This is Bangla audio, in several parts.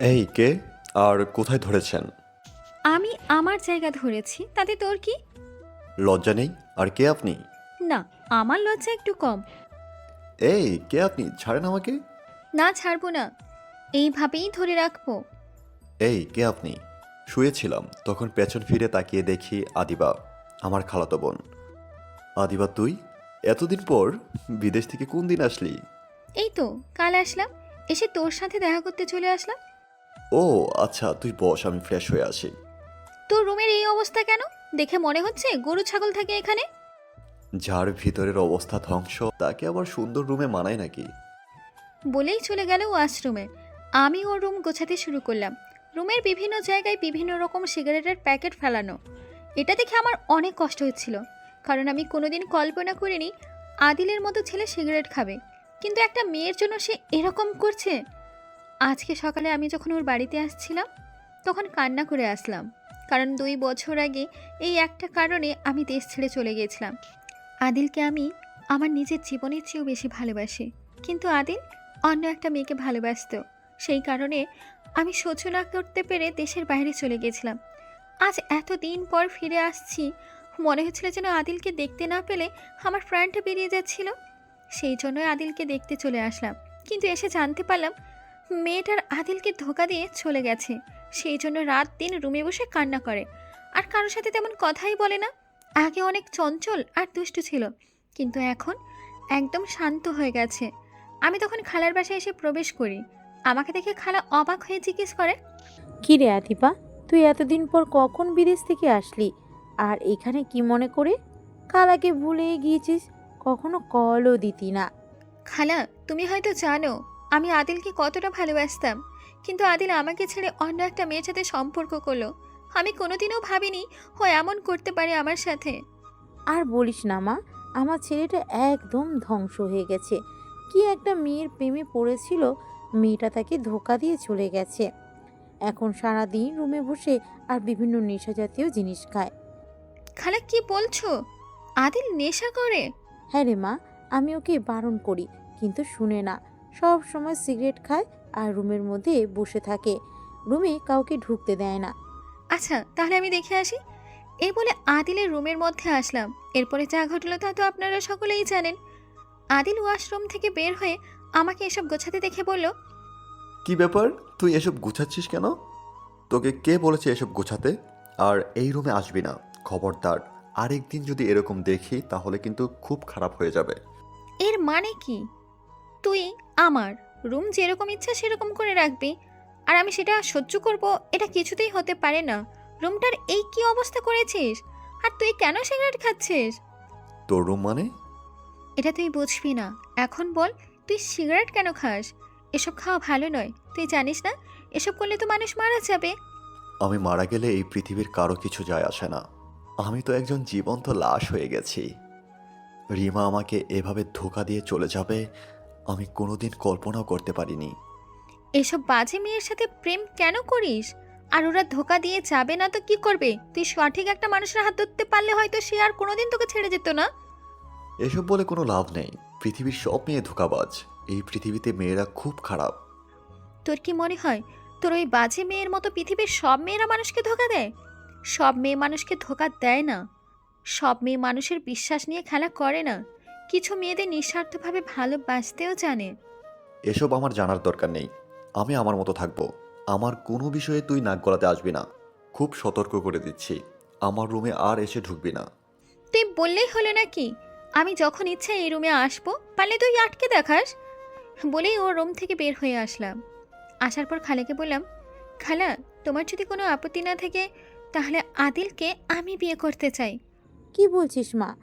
এই কে? আর কোথায় ধরেছেন? আমি আমার জায়গা ধরেছি তাতে তোর কি? লজ্জা নেই? আর কে আপনি? না আমার লজ্জা একটু কম। এই কে আপনি? ছাড়েন আমাকে। না ছাড়বো না। এইভাবেই ধরে রাখব। এই কে আপনি? শুয়েছিলাম তখন পেছন ফিরে তাকিয়ে দেখি আদিবা আমার খালাতো বোন। আদিবা তুই? এতদিন পর বিদেশ থেকে কোন দিন আসলি? এই তো কাল আসলাম এসে তোর সাথে দেখা করতে চলে আসলাম। ও আচ্ছা তুই বস আমি ফ্রেশ হয়ে আসি তোর রুমের এই অবস্থা কেন? দেখে মনে হচ্ছে গরু ছাগল থাকে এখানে। যার ভিতরের অবস্থা ধ্বংস তাকে আবার সুন্দর রুমে মানায় নাকি? বলেই চলে গেল ওয়াশরুমে। আমি ওর রুম গোছাতে শুরু করলাম। রুমের বিভিন্ন জায়গায় বিভিন্ন রকম সিগারেটের প্যাকেট ফেলানো। এটা দেখে আমার অনেক কষ্ট হচ্ছিল। কারণ আমি কোনোদিন কল্পনা করিনি আদিলের মতো ছেলে সিগারেট খাবে। কিন্তু একটা মেয়ের জন্য সে এরকম করছে? আজকে সকালে আমি যখন ওর বাড়িতে আসছিলাম, তখন কান্না করে আসলাম। কারণ দুই বছর আগে এই একটা কারণে আমি দেশ ছেড়ে চলে গিয়েছিলাম। আদিলকে আমি আমার নিজের জীবনের চেয়েও বেশি ভালোবাসি। কিন্তু আদিল অন্য একটা মেয়েকে ভালোবাসতো। সেই কারণে আমি সহ্য না করতে পেরে দেশের বাইরে চলে গেছিলাম আজ এত দিন পর ফিরে আসছি, মনে হচ্ছিল যেন আদিলকে দেখতে না পেলে আমার প্রাণটা বেরিয়ে যাচ্ছিল। সেই জন্যই আদিলকে দেখতে চলে আসলাম। কিন্তু এসে জানতে পারলাম মেয়েটার আদিলকে ধোকা দিয়ে চলে গেছে। সেই জন্য রাত দিন রুমে বসে কান্না করে। আর কারোর সাথে তেমন কথাই বলে না। আগে অনেক চঞ্চল আর দুষ্টু ছিল কিন্তু এখন একদম শান্ত হয়ে গেছে। আমি তখন খালার বাসায় এসে প্রবেশ করি। আমাকে দেখে খালা অবাক হয়ে জিজ্ঞেস করে কি রে আদিপা তুই এতদিন পর কখন বিদেশ থেকে আসলি? আর এখানে কি মনে করে? কালাকে ভুলে গিয়েছিস কখনো কলও দিতি না। খালা তুমি হয়তো জানো আমি আদিলকে কতটা ভালোবাসতাম কিন্তু আদিল আমাকে ছেড়ে অন্য একটা মেয়ের সাথে সম্পর্ক করল। আমি কোনোদিনও ভাবিনি ও এমন করতে পারে আমার সাথে। আর বলিস না মা আমার ছেলেটা একদম ধ্বংস হয়ে গেছে। কি একটা মেয়ের প্রেমে পড়েছিল মেয়েটা তাকে ধোকা দিয়ে চলে গেছে। এখন সারা দিন রুমে বসে আর বিভিন্ন নেশা জাতীয় জিনিস খায়। খালা কি বলছো? আদিল নেশা করে? হ্যাঁ রে মা আমি ওকে বারণ করি কিন্তু শুনে না। সব সময় সিগারেট খায় আর রুমের মধ্যে বসে থাকে। রুমে কাউকে ঢুকতে দেয় না। আচ্ছা তাহলে আমি দেখে আসি। এই বলে আদিলের রুমের মধ্যে আসলাম। এরপরে যা ঘটলো তা তো আপনারা সকলেই জানেন। আদিল ওয়াশরুম থেকে বের হয়ে আমাকে এসব গোছাতে দেখে বলল কি ব্যাপার? তুই এসব গুছাচ্ছিস কেন? তোকে কে বলেছে এসব গোছাতে? আর এই রুমে আসবি না খবরদার। আরেকদিন যদি এরকম দেখি তাহলে কিন্তু খুব খারাপ হয়ে যাবে। এর মানে কি? তুই আমার। রুম যেরকম ইচ্ছা সেরকম করে রাখবি। আর আমি সেটা সহ্য করব এটা কিছুতেই হতে পারে না। রুমটার এই কি অবস্থা করেছিস? আর তুই কেন সিগারেট খাচ্ছিস? তোর রুম মানে? এটা তুই বুঝবি না। এখন বল তুই সিগারেট কেন খাস? এসব খাওয়া ভালো নয়। তুই জানিস না এসব করলে তো মানুষ মারা যাবে। আমি মারা গেলে এই পৃথিবীর কারও কিছু যায় আসে না। আমি তো একজন জীবন্ত লাশ হয়ে গেছি। রিমা আমাকে এভাবে ধোকা দিয়ে চলে যাবে আমি কোনোদিন কল্পনাও করতে পারিনি। এসব বাজে মেয়ের সাথে প্রেম কেন করিস? আর ওরা ধোকা দিয়ে যাবে না তো কি করবে? তুই সঠিক একটা মানুষের হাত ধরতে পারলে হয়তো সে আর কোনোদিন তোকে ছেড়ে যেত না। এসব বলে কোনো লাভ নেই। পৃথিবীর সব মেয়ে ধোকাবাজ। এই পৃথিবীতে মেয়েরা খুব খারাপ। তোর কি মনে হয় তোর ওই বাজে মেয়ের মতো পৃথিবীর সব মেয়েরা মানুষকে ধোকা দেয়? সব মেয়ে মানুষকে ধোকা দেয় না। সব মেয়ে মানুষের বিশ্বাস নিয়ে খেলা করে না। কিছু মেয়েদের নিঃস্বার্থভাবে ভালোবাসতেও জানে। এসব আমার জানার দরকার নেই। আমি আমার মতো থাকব। আমার কোনো বিষয়ে তুই নাক গলাতে আসবি না। খুব সতর্ক করে দিচ্ছি। আমার রুমে আর এসে ঢুকবি না। তুই বললেই হলো নাকি? আমি যখন ইচ্ছা এই রুমে আসব পারলে তুই আটকে দেখাস। বলেই ও রুম থেকে বের হয়ে আসলাম। আসার পর খালাকে বললাম খালা তোমার যদি কোনো আপত্তি না থাকে তাহলে আদিলকে আমি বিয়ে করতে চাই। কি বলছিস মা?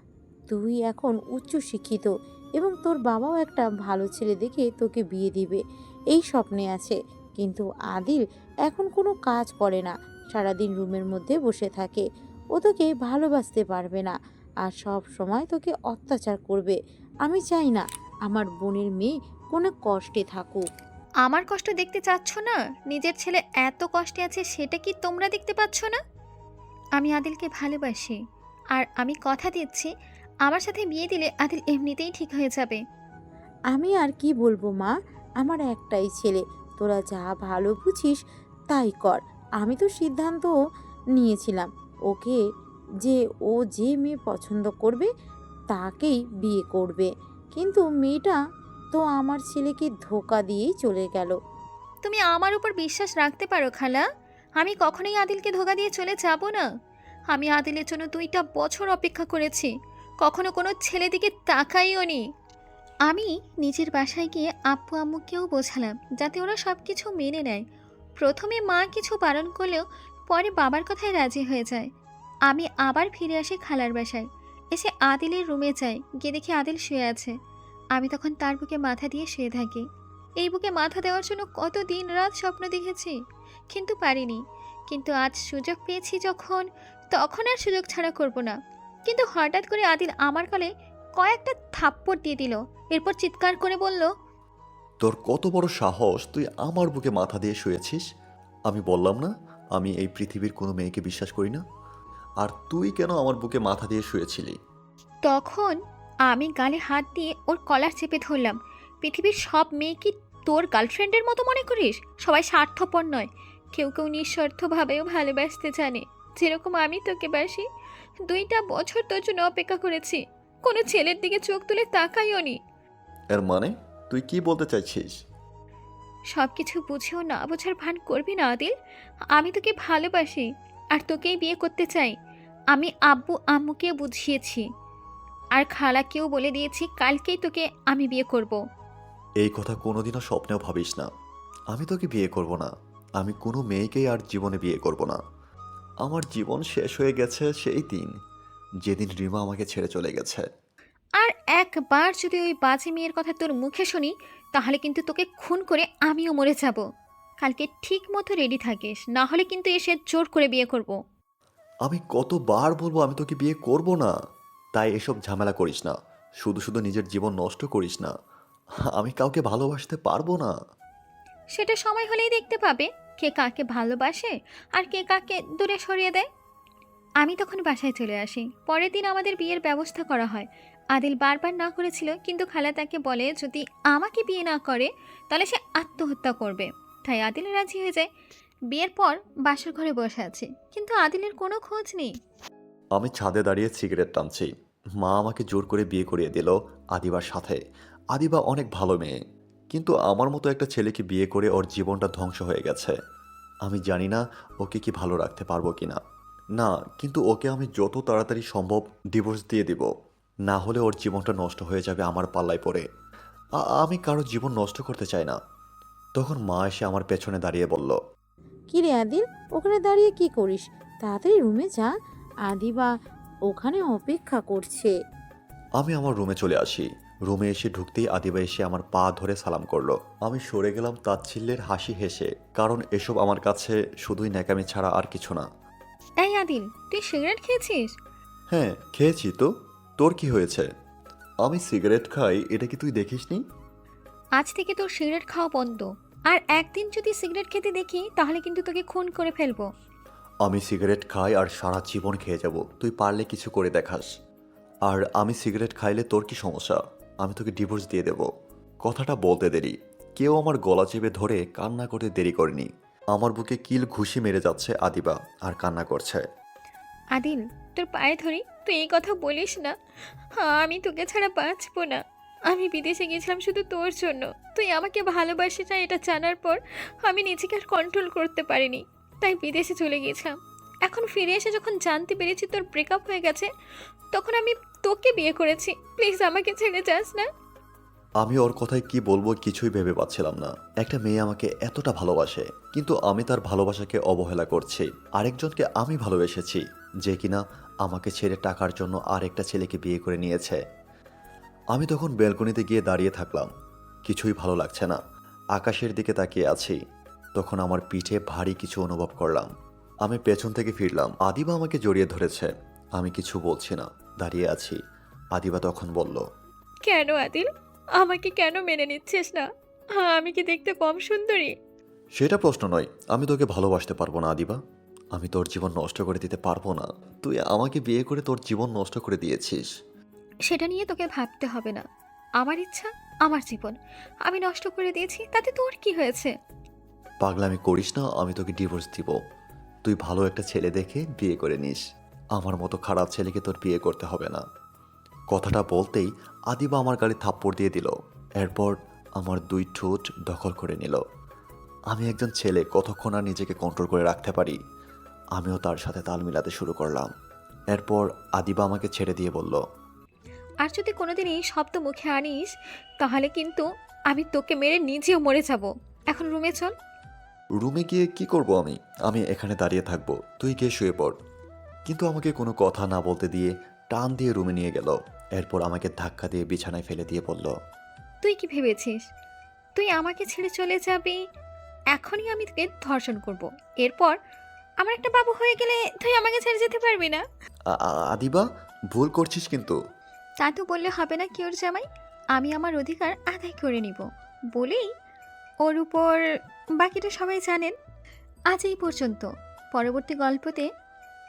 তুই এখন উচ্চ শিক্ষিত এবং তোর বাবাও একটা ভালো ছেলে দেখে তোকে বিয়ে দিবে। এই স্বপ্নে আছে। কিন্তু আদিল এখন কোনো কাজ করে না। সারাদিন রুমের মধ্যে বসে থাকে। ও তোকে ভালোবাসতে পারবে না। আর সব সময় তোকে অত্যাচার করবে। আমি চাই না আমার বোনের মেয়ে কোনো কষ্টে থাকুক। আমার কষ্ট দেখতে চাচ্ছ না? নিজের ছেলে এত কষ্টে আছে সেটা কি তোমরা দেখতে পাচ্ছ না? আমি আদিলকে ভালোবাসি। আর আমি কথা দিচ্ছি আমার সাথে বিয়ে দিলে আদিল এমনিতেই ঠিক হয়ে যাবে। আমি আর কি বলব মা? আমার একটাই ছেলে। তোরা যা ভালো বুঝিস তাই কর। আমি তো সিদ্ধান্ত নিয়েছিলাম। ওকে যে ও যে মেয়ে পছন্দ করবে তাকেই বিয়ে করবে। কিন্তু মেয়েটা তো আমার ছেলেকে ধোকা দিয়েই চলে গেল। তুমি আমার উপর বিশ্বাস রাখতে পারো খালা। আমি কখনোই আদিলকে ধোকা দিয়ে চলে যাব না। আমি আদিলের জন্য দুইটা বছর অপেক্ষা করেছি। কখনো কোনো ছেলে দিকে তাকাইও নি। আমি নিজের বাসায় গিয়ে আপ্পু আম্মুকেও বোঝালাম যাতে ওরা সব কিছু মেনে নেয়। প্রথমে মা কিছু বারণ করলেও পরে বাবার কথায় রাজি হয়ে যায়। আমি আবার ফিরে আসি খালার বাসায়। এসে আদিলের রুমে যাই, গিয়ে দেখি আদিল শুয়ে আছে। আমি তখন তার বুকে মাথা দিয়ে শুয়ে থাকি। এই বুকে মাথা দেওয়ার জন্য কত দিন রাত স্বপ্ন দেখেছি, কিন্তু পারিনি। কিন্তু আজ সুযোগ পেয়েছি যখন, তখন আর সুযোগ ছাড়া করব না। কিন্তু হঠাৎ করে আদিল আমার কলে কয়েকটা থাপ্পড় দিয়ে দিল। এরপর চিৎকার করে বলল তোর কত বড় সাহস তুই আমার বুকে মাথা দিয়ে শুয়েছিস? আমি বললাম না আমি এই পৃথিবীর কোনো মেয়েকে বিশ্বাস করি না। আর তুই কেন আমার বুকে মাথা দিয়ে শুয়েছিলি? তখন আমি গালে হাত দিয়ে ওর কলার চেপে ধরলাম। পৃথিবীর সব মেয়ে কি তোর গার্লফ্রেন্ডের মতো মনে করিস? সবাই স্বার্থপর নয়। কেউ কেউ নিঃস্বার্থভাবেও ভালোবাসতে জানে। যেরকম আমি তোকে বাসি দুইটা বছর তোর জন্য অপেক্ষা করেছি। কোনো ছেলের দিকে চোখ তুলে তাকাইও নি। এর মানে? তুই কি বলতে চাইছিস? সব কিছু বুঝেও না বোঝার ভান করবি না আদিল। আমি তোকে ভালোবাসি আর তোকেই বিয়ে করতে চাই। আমি আব্বু আম্মুকে বুঝিয়েছি। আর খালাকেও বলে দিয়েছি কালকেই তোকে আমি বিয়ে করব। এই কথা কোনোদিনও স্বপ্নেও ভাবিস না। আমি তোকে বিয়ে করব না। আমি কোনো মেয়েকেই আর জীবনে বিয়ে করব না। আমার জীবন শেষ হয়ে গেছে সেই দিন যেদিন রিমা আমাকে ছেড়ে চলে গেছে। আর একবার যদি ওই বাজে মেয়ের কথা তোর মুখে শুনি তাহলে কিন্তু তোকে খুন করে আমিও মরে যাব। কালকে ঠিক মতো রেডি থাকিস না হলে কিন্তু এসে জোর করে বিয়ে করব। আমি কতবার বলব আমি তোকে বিয়ে করব না? তাই এসব ঝামেলা করিস না। শুধু শুধু নিজের জীবন নষ্ট করিস না। আমি কাউকে ভালোবাসতে পারব না। সেটা সময় হলেই দেখতে পাবে। কে কাকে ভালোবাসে আর কে কাকে দূরে সরিয়ে দেয়? আমি তখন বাসায় চলে আসি। পরের দিন আমাদের বিয়ের ব্যবস্থা করা হয়। আদিল বারবার না করেছিল, কিন্তু খালা তাকে বলে, যদি আমাকে বিয়ে না করে, তাহলে সে আত্মহত্যা করবে। তাই আদিল রাজি হয়ে যায়। বিয়ের পর বাসর ঘরে বসে আছে, কিন্তু আদিলের কোনো খোঁজ নেই। আমি ছাদে দাঁড়িয়ে সিগারেট টানছি। মা আমাকে জোর করে বিয়ে করিয়ে দিল আদিবার সাথে। আদিবা অনেক ভালো মেয়ে। কিন্তু আমার মতো একটা ছেলেকে বিয়ে করে ওর জীবনটা ধ্বংস হয়ে গেছে। আমি জানি না ওকে কি ভালো রাখতে পারব কি না না কিন্তু ওকে আমি যত তাড়াতাড়ি সম্ভব ডিভোর্স দিয়ে দিব। না হলে ওর জীবনটা নষ্ট হয়ে যাবে আমার পাল্লায় পড়ে। আমি কারও জীবন নষ্ট করতে চাই না। তখন মা এসে আমার পেছনে দাঁড়িয়ে বলল কি রে আদিল ওখানে দাঁড়িয়ে কি করিস? তাড়াতাড়ি রুমে যা। আদিবা ওখানে অপেক্ষা করছে। আমি আমার রুমে চলে আসি। রুমে এসে ঢুকতেই আদিবা এসে আমার পা ধরে সালাম করল। আমি সরে গেলাম তাচ্ছিল্যের হাসি হেসে কারণ এসব আমার কাছে শুধুই ন্যাকামি ছাড়া আর কিছু না। এই আদিল তুই সিগারেট খেয়েছিস? হ্যাঁ খেয়েছি তো। তোর কি হয়েছে? আমি সিগারেট খাই এটা কি তুই দেখিসনি? আজ থেকে তোর সিগারেট খাওয়া বন্ধ। আর একদিন যদি সিগারেট খেতে দেখি তাহলে কিন্তু তোকে খুন করে ফেলব। আমি সিগারেট খাই আর সারা জীবন খেয়ে যাব। তুই পারলে কিছু করে দেখাস। আর আমি সিগারেট খাইলে তোর কি সমস্যা? আমি তোকে ডিভোর্স দিয়ে দেব। কথাটা বলতে দেরি। কেউ আমার গলা চেপে ধরে কান্না করতে দেরি করেনি। আমার বুকে কিল ঘুষি মেরে যাচ্ছে আদিবা আর কান্না করছে। আদিন তোর পায়ে ধরি? তুই এই কথা বলিস না। আমি তোকে ছাড়া বাঁচবো না। আমি বিদেশে গেছিলাম শুধু তোর জন্য। তুই আমাকে ভালোবাসিস না এটা জানার পর আমি নিজেকে আর কন্ট্রোল করতে পারিনি। তাই বিদেশে চলে গিয়েছিলাম এখন ফিরে এসে যখন জানতে পেরেছি তোর ব্রেকআপ হয়ে গেছে, তখন আমি তোকে বিয়ে করেছি। প্লিজ আমাকে ছেড়ে যাস না। আমি ওর কথায় কি বলব কিছুই ভেবে পাচ্ছিলাম না। একটা মেয়ে আমাকে এতটা ভালোবাসে, কিন্তু আমি তার ভালোবাসাকে অবহেলা করছি। আরেকজনকে আমি ভালোবেসেছি, যে কিনা আমাকে ছেড়ে টাকার জন্য আরেকটা ছেলেকে বিয়ে করে নিয়েছে। আমি তখন বেলকনিতে গিয়ে দাঁড়িয়ে থাকলাম। কিছুই ভালো লাগছে না। আকাশের দিকে তাকিয়ে আছি। তখন আমার পিঠে ভারী কিছু অনুভব করলাম। আমি পেছন থেকে ফিরলাম। আদিবা আমাকে জড়িয়ে ধরেছে। আমি কিছু বলছি না। দাঁড়িয়ে আছি। আদিবা তখন বলল কেন আদিল? আমাকে কেন মেনে নিচ্ছিস না? হ্যাঁ আমি কি দেখতে কম সুন্দরী? সেটা প্রশ্ন নয়। আমি তোকে ভালোবাসতে পারব না আদিবা। আমি তোর জীবন নষ্ট করে দিতে পারব না। তুই আমাকে বিয়ে করে তোর জীবন নষ্ট করে দিয়েছিস। সেটা নিয়ে তোকে ভাবতে হবে না। আমার ইচ্ছা আমার জীবন। আমি নষ্ট করে দিয়েছি তাতে তোর কি হয়েছে? পাগলামি করিস না আমি তোকে ডিভোর্স দিব। তুই ভালো একটা ছেলে দেখে বিয়ে করে নিস। আমার মতো খারাপ ছেলেকে তোর বিয়ে করতে হবে না। কথাটা বলতেই আদিবা আমার গাড়ি থাপ্পড় দিয়ে দিল। এরপর আমার দুই ঠোঁট দখল করে নিল। আমি একজন ছেলে কতক্ষণ আর নিজেকে কন্ট্রোল করে রাখতে পারি? আমিও তার সাথে তাল মিলাতে শুরু করলাম। এরপর আদিবা আমাকে ছেড়ে দিয়ে বলল আর যদি কোনোদিন এই শব্দ মুখে আনিস তাহলে কিন্তু আমি তোকে মেরে নিজেও মরে যাব। এখন রুমে চল। রুমে গিয়ে কি করব আমি? আমি এখানে দাঁড়িয়ে থাকব। তুই গিয়ে শুয়ে পড়। কিন্তু আমাকে কোনো কথা না বলতে দিয়ে টান দিয়ে রুমে নিয়ে গেল। এরপর আমাকে ধাক্কা দিয়ে বিছানায় ফেলে দিয়ে বলল তুই কি ভেবেছিস? তুই আমাকে ছেড়ে চলে যাবি? এখনই আমি তোকে ধর্ষণ করব। এরপর আমার একটা বাবু হয়ে গেলে তুই আমাকে ছেড়ে যেতে পারবি না? "আ- আ- আদিবা ভুল করছিস কিন্তু। তা তো বললে হবে না কি ওর জামাই। আমি আমার অধিকার আদায় করে নিব। বলেই ওর উপর বাকিটা সবাই জানেন। আজ এই পর্যন্ত। পরবর্তী গল্পতে